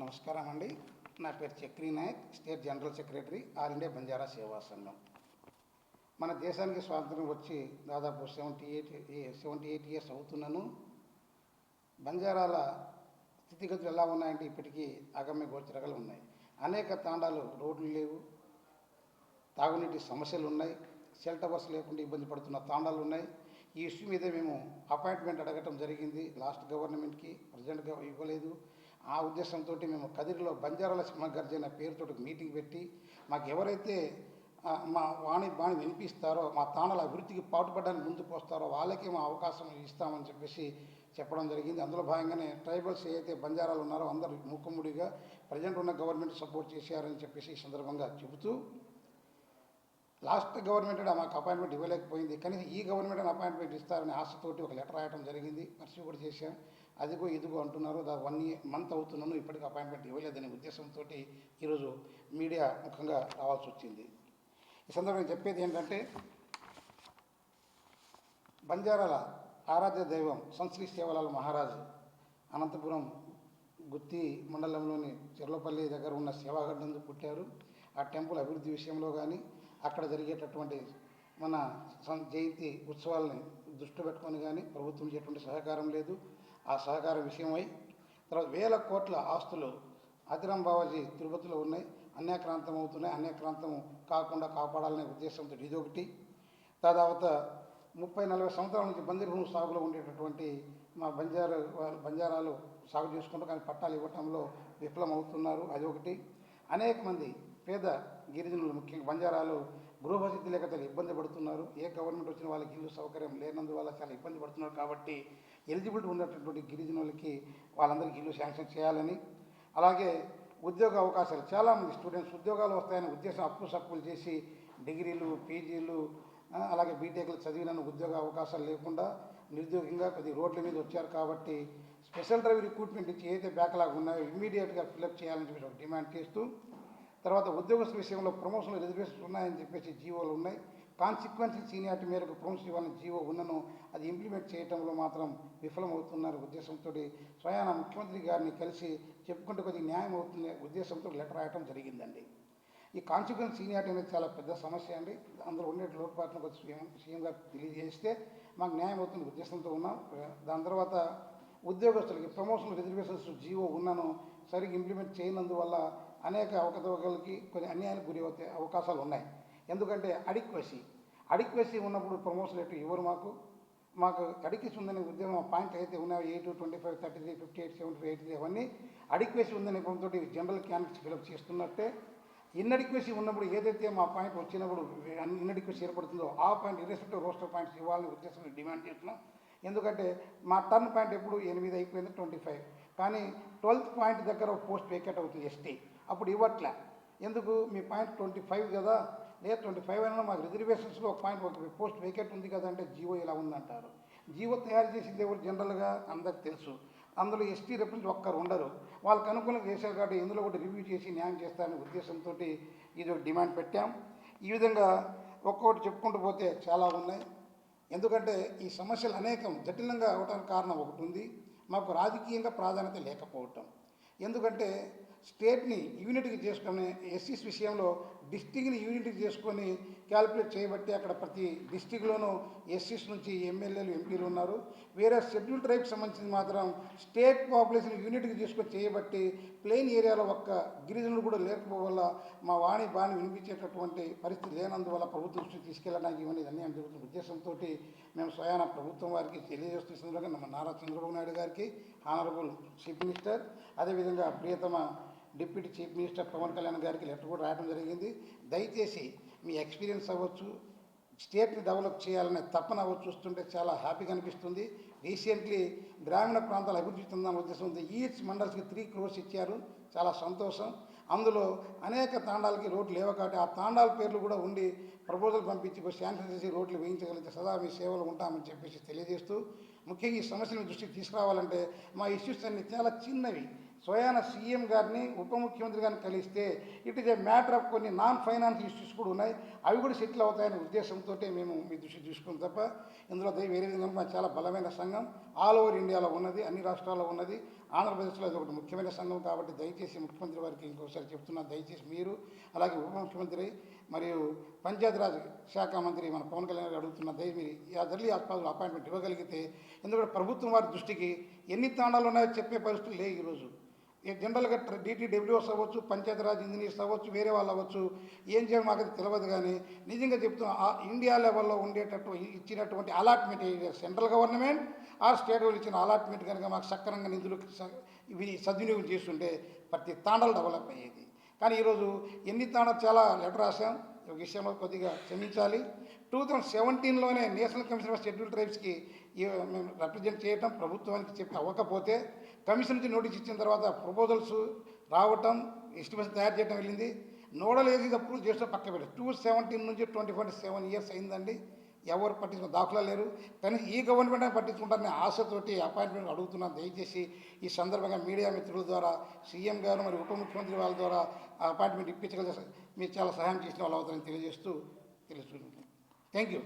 నమస్కారం అండి. నా పేరు Chakri Nayak state general secretary all India Banjara Seva Sangham. మన దేశానికి స్వాతంత్రం వచ్చి దాదాపు seventy eight seventy eight years అవుతున్నాను. బంజారాల స్థితిగతులు ఎలా ఉన్నాయంటే ఇప్పటికీ అగమ్య గోచరగలు ఉన్నాయి. అనేక తాండాలు రోడ్లు లేవు తాగునీటి సమస్యలు ఉన్నాయి సెల్ బస్సు లేకుండా ఇబ్బంది పడుతున్న తాండాలు ఉన్నాయి. ఈ ఇష్యూ మీద మేము అపాయింట్మెంట్ అడగటం జరిగింది. లాస్ట్ గవర్నమెంట్కి ప్రజెంట్గా ఇవ్వలేదు. ఆ ఉద్దేశంతో మేము కదిరిలో బంజారాల సింహగర్జన పేరుతో మీటింగ్ పెట్టి మాకు ఎవరైతే మా వాణి బాణి వినిపిస్తారో మా తాణాల అభివృద్ధికి పాటుపడడానికి ముందుకు వస్తారో వాళ్ళకి మా అవకాశం ఇస్తామని చెప్పేసి చెప్పడం జరిగింది. అందులో భాగంగానే ట్రైబల్స్ ఏదైతే బంజారాలు ఉన్నారో అందరూ మూకుమ్మడిగా ప్రజెంట్ ఉన్న గవర్నమెంట్ సపోర్ట్ చేశారని చెప్పేసి ఈ సందర్భంగా చెబుతూ లాస్ట్ గవర్నమెంట్ మాకు అపాయింట్మెంట్ ఇవ్వలేకపోయింది. కానీ ఈ గవర్నమెంట్ అపాయింట్మెంట్ ఇస్తారని ఆశతోటి ఒక లెటర్ రాయడం జరిగింది. పరిస్థితి కూడా చేశాం. అదిగో ఇదిగో అంటున్నారు. దా వన్ ఇయర్ మంత్ అవుతున్నాను ఇప్పటికీ అపాయింట్మెంట్ ఇవ్వలేదనే ఉద్దేశంతో ఈరోజు మీడియా ముఖంగా రావాల్సి వచ్చింది. ఈ సందర్భంగా చెప్పేది ఏంటంటే బంజారాల ఆరాధ్య దైవం సంశ్రీ సేవలాల్ మహారాజు అనంతపురం గుత్తి మండలంలోని చెర్లపల్లి దగ్గర ఉన్న సేవాగడ్డందు పుట్టారు. ఆ టెంపుల్ అభివృద్ధి విషయంలో కానీ అక్కడ జరిగేటటువంటి మన సం- జయంతి ఉత్సవాలని దృష్టి పెట్టుకొని కానీ ప్రభుత్వం ఎటువంటి సహకారం లేదు. ఆ సహకారం విషయమై తర్వాత వేల కోట్ల ఆస్తులు ఆదిరాం బావాజీ తిరుపతిలో ఉన్నాయి. అన్యాక్రాంతం అవుతున్నాయి. అన్యాక్రాంతం కాకుండా కాపాడాలనే ఉద్దేశంతో ఇదొకటి తర్వాత ముప్పై నలభై సంవత్సరాల నుంచి బంజరు భూమి సాగులో ఉండేటటువంటి మా బంజారా బంజారాలు సాగు చేసుకుంటూ కానీ పట్టాలు ఇవ్వటంలో విఫలం అవుతున్నారు అది ఒకటి. అనేక మంది పేద గిరిజనులు ముఖ్యంగా బంజారాలు గృహవసతి లేక చాలా ఇబ్బంది పడుతున్నారు. ఏ గవర్నమెంట్ వచ్చిన వాళ్ళకి ఇల్లు సౌకర్యం లేనందువల్ల చాలా ఇబ్బంది పడుతున్నారు కాబట్టి ఎలిజిబిలిటీ ఉన్నటువంటి గిరిజనులకి వాళ్ళందరికీ ఇల్లు శాంక్షన్ చేయాలని అలాగే ఉద్యోగ అవకాశాలు చాలామంది స్టూడెంట్స్ ఉద్యోగాలు వస్తాయనే ఉద్దేశం అప్పు సప్పులు చేసి డిగ్రీలు పీజీలు అలాగే బీటెక్లు చదివిన ఉద్యోగ అవకాశాలు లేకుండా నిరుద్యోగంగా కొద్ది రోడ్ల మీద వచ్చారు కాబట్టి స్పెషల్ డ్రైవ్ రిక్రూట్మెంట్ ఇచ్చి ఏదైతే బ్యాక్లాగ్ ఉన్నాయో ఇమ్మీడియట్గా ఫిల్అప్ చేయాలని చెప్పి ఒక డిమాండ్ చేస్తూ తర్వాత ఉద్యోగస్తుల విషయంలో ప్రమోషన్ రిజర్వేషన్స్ ఉన్నాయని చెప్పేసి జీవోలు ఉన్నాయి. కాన్సిక్వెన్సీ సీనియారిటీ మేరకు ప్రమోషన్ ఇవ్వాలని జీవో ఉన్నను అది ఇంప్లిమెంట్ చేయడంలో మాత్రం విఫలమవుతున్నారు ఉద్దేశంతో స్వయాన ముఖ్యమంత్రి గారిని కలిసి చెప్పుకుంటే కొద్దిగా న్యాయం అవుతుంది ఉద్దేశంతో లెటర్ రాయటం జరిగిందండి. ఈ కాన్సిక్వెన్స్ సీనియారిటీ అనేది చాలా పెద్ద సమస్య అండి. అందులో ఉండే లోటుపాట్లను కొద్ది సీఎం సీఎం గారు తెలియజేస్తే మాకు న్యాయం అవుతుంది ఉద్దేశంతో ఉన్నాం. దాని తర్వాత ఉద్యోగస్తులకి ప్రమోషన్ రిజర్వేషన్స్ జీవో ఉన్నాను సరిగ్గా ఇంప్లిమెంట్ చేయనందువల్ల అనేక అవకతవకలకి కొన్ని అన్యాయానికి గురి అవుతే అవకాశాలు ఉన్నాయి. ఎందుకంటే అడిక్వసీ. అడిక్వసీ ఉన్నప్పుడు ప్రమోషన్ రేటు ఇవ్వరు మాకు. మాకు అడిక్వసీ ఉందనే ఉద్యమం పాయింట్ అయితే ఉన్నాయి eight twenty five thirty three fifty eight seventy eight three అవన్నీ అడిక్వసీ ఉందనే తోటి జనరల్ క్యాండిడేట్స్ ఫిలప్ చేస్తున్నట్టే ఇన్నడిక్వసీ ఉన్నప్పుడు ఏదైతే మా పాయింట్ వచ్చినప్పుడు ఇన్నడిక్వసీ ఏర్పడుతుందో ఆ పాయింట్ ఇర్రెస్పెక్టివ్ రోస్టర్ పాయింట్స్ ఇవ్వాలని ఉద్దేశంతో డిమాండ్ చేస్తున్నాం. ఎందుకంటే మా టర్న్ పాయింట్ ఎప్పుడు ఎనిమిది అయిపోయింది ట్వంటీ ఫైవ్. కానీ ట్వెల్త్ పాయింట్ దగ్గర పోస్ట్ వేకెట్ అవుతుంది ఎస్టీ. అప్పుడు ఇవ్వట్లే. ఎందుకు? మీ పాయింట్ ట్వంటీ ఫైవ్ కదా. లేదా ట్వంటీ ఫైవ్ అయినా మాకు రిజర్వేషన్స్లో ఒక పాయింట్ ఒక పోస్ట్ వేకెట్ ఉంది కదా అంటే జీవో ఇలా ఉందంటారు. జీవో తయారు చేసింది ఎవరు? జనరల్గా అందరికి తెలుసు. అందులో ఎస్టీ రిప్రజెంట్ ఒక్కరు ఉండరు. వాళ్ళకి అనుకూలంగా చేశారు కాబట్టి ఇందులో ఒకటి రివ్యూ చేసి న్యాయం చేస్తారనే ఉద్దేశంతో ఇది ఒక డిమాండ్ పెట్టాం. ఈ విధంగా ఒక్కొక్కటి చెప్పుకుంటూ పోతే చాలా ఉన్నాయి. ఎందుకంటే ఈ సమస్యలు అనేకం జటిలంగా అవడానికి కారణం ఒకటి ఉంది. మాకు రాజకీయంగా ప్రాధాన్యత లేకపోవటం. ఎందుకంటే స్టేట్ని యూనిట్కి చేసుకుని ఎస్సీస్ విషయంలో డిస్టిక్ని యూనిట్కి చేసుకొని క్యాలిక్యులేట్ చేయబట్టి అక్కడ ప్రతి డిస్టిక్లోనూ ఎస్సీస్ నుంచి ఎమ్మెల్యేలు ఎంపీలు ఉన్నారు. వేరే షెడ్యూల్ ట్రైబ్కి సంబంధించి మాత్రం స్టేట్ పాపులేషన్ యూనిట్కి తీసుకొని చేయబట్టి ప్లెయిన్ ఏరియాలో ఒక్క గిరిజనులు కూడా లేకపోవడం వల్ల మా వాణి బాణి వినిపించేటటువంటి పరిస్థితి లేనందువల్ల ప్రభుత్వం దృష్టికి తీసుకెళ్ళడానికి ఇవన్నీ అన్యాయం జరుగుతున్న ఉద్దేశంతో మేము స్వయాన ప్రభుత్వం వారికి తెలియజేస్తున్న సందర్భంగా మన నారా చంద్రబాబు నాయుడు గారికి ఆనరబుల్ చీఫ్ మినిస్టర్ అదేవిధంగా ప్రియతమ deputy chief minister Pawan Kalyan గారికి లెటర్ కూడా రాయడం జరిగింది. దయచేసి మీ ఎక్స్పీరియన్స్ అవ్వచ్చు స్టేట్ని డెవలప్ చేయాలనే తపన అవ్వచ్చు చూస్తుంటే చాలా హ్యాపీగా అనిపిస్తుంది. రీసెంట్లీ గ్రామీణ ప్రాంతాల అభివృద్ధి చెందాలనే ఉద్దేశంతో ఈచ్ మండల్స్కి త్రీ క్రోర్స్ ఇచ్చారు. చాలా సంతోషం. అందులో అనేక తాండాలకి రోడ్లు లేవ కాబట్టి ఆ తాండాల పేర్లు కూడా ఉండి ప్రపోజల్ పంపించి శాంక్షన్ చేసి రోడ్లు వేయించగలిగితే సదా మీ సేవలు ఉంటామని చెప్పేసి తెలియజేస్తూ ముఖ్యంగా ఈ సమస్యలను దృష్టికి తీసుకురావాలంటే మా ఇష్యూస్ అన్ని చాలా చిన్నవి. స్వయాన సీఎం గారిని ఉప ముఖ్యమంత్రి గారిని కలిస్తే it is a matter of కొన్ని నాన్ ఫైనాన్స్ ఇష్యూస్ కూడా ఉన్నాయి. అవి కూడా సెటిల్ అవుతాయనే ఉద్దేశంతో మేము మీ దృష్టి చూసుకుని తప్ప ఇందులో దయ వేరే విధంగా చాలా బలమైన సంఘం ఆల్ ఓవర్ ఇండియాలో ఉన్నది అన్ని రాష్ట్రాల్లో ఉన్నది. ఆంధ్రప్రదేశ్లో ఇది ఒకటి ముఖ్యమైన సంఘం కాబట్టి దయచేసి ముఖ్యమంత్రి వారికి ఇంకోసారి చెప్తున్నా దయచేసి మీరు అలాగే ఉప ముఖ్యమంత్రి మరియు పంచాయతీరాజ్ శాఖ మంత్రి మన పవన్ కళ్యాణ్ గారు అడుగుతున్న దయ మీరు అదర్లీ హాస్పిటల్ అపాయింట్మెంట్ ఇవ్వగలిగితే ఎందుకంటే ప్రభుత్వం వారి దృష్టికి ఎన్ని తాండాలు ఉన్నాయో చెప్పే పరిస్థితులు లేవు ఈరోజు. జనరల్గా డీటీడబ్ల్యూఎస్ అవ్వచ్చు పంచాయతీరాజ్ ఇంజనీర్స్ అవ్వచ్చు వేరే వాళ్ళు అవ్వచ్చు ఏం చేయాలి మాకు తెలియదు కానీ నిజంగా చెప్తున్నా ఆ ఇండియా లెవెల్లో ఉండేటట్టు ఇచ్చినటువంటి అలాట్మెంట్ సెంట్రల్ గవర్నమెంట్ ఆ స్టేట్ వాళ్ళు ఇచ్చిన అలాట్మెంట్ కనుక మాకు సక్రమంగా నిధులు ఇవి సద్వినియోగం చేస్తుంటే ప్రతి తాండాలు డెవలప్ అయ్యేది. కానీ ఈరోజు ఎన్ని తాండాలు చాలా లెటర్ రాశాం ఒక విషయంలో కొద్దిగా క్షమించాలి. టూ థౌజండ్ సెవెంటీన్లోనే నేషనల్ కమిషన్ ఆఫ్ షెడ్యూల్ ట్రైబ్స్కి మేము రిప్రజెంట్ చేయటం ప్రభుత్వానికి చెప్పి అవ్వకపోతే కమిషన్ నుంచి నోటీస్ ఇచ్చిన తర్వాత ప్రపోజల్స్ రావటం ఎస్టిమేషన్ తయారు చేయడం వెళ్ళింది. నోడల్ ఏజీ అప్రూవ్ చేసిన పక్క పెట్టారు టూ సెవెంటీన్ నుంచి ట్వంటీ ఫోర్ సెవెన్ ఇయర్స్ అయిందండి. ఎవరు పట్టించుకున్న దాఖలా లేరు. కానీ ఈ గవర్నమెంట్ అయినా పట్టించుకుంటారని ఆశతోటి అపాయింట్మెంట్ అడుగుతున్నాను. దయచేసి ఈ సందర్భంగా మీడియా మిత్రుల ద్వారా సీఎం గారు మరియు ఉప ముఖ్యమంత్రి వాళ్ళ ద్వారా అపాయింట్మెంట్ ఇప్పించగలిగే మీరు చాలా సహాయం చేసిన వాళ్ళు అవుతారని తెలియజేస్తూ తెలుసుకుంటున్నాను థ్యాంక్ యూ.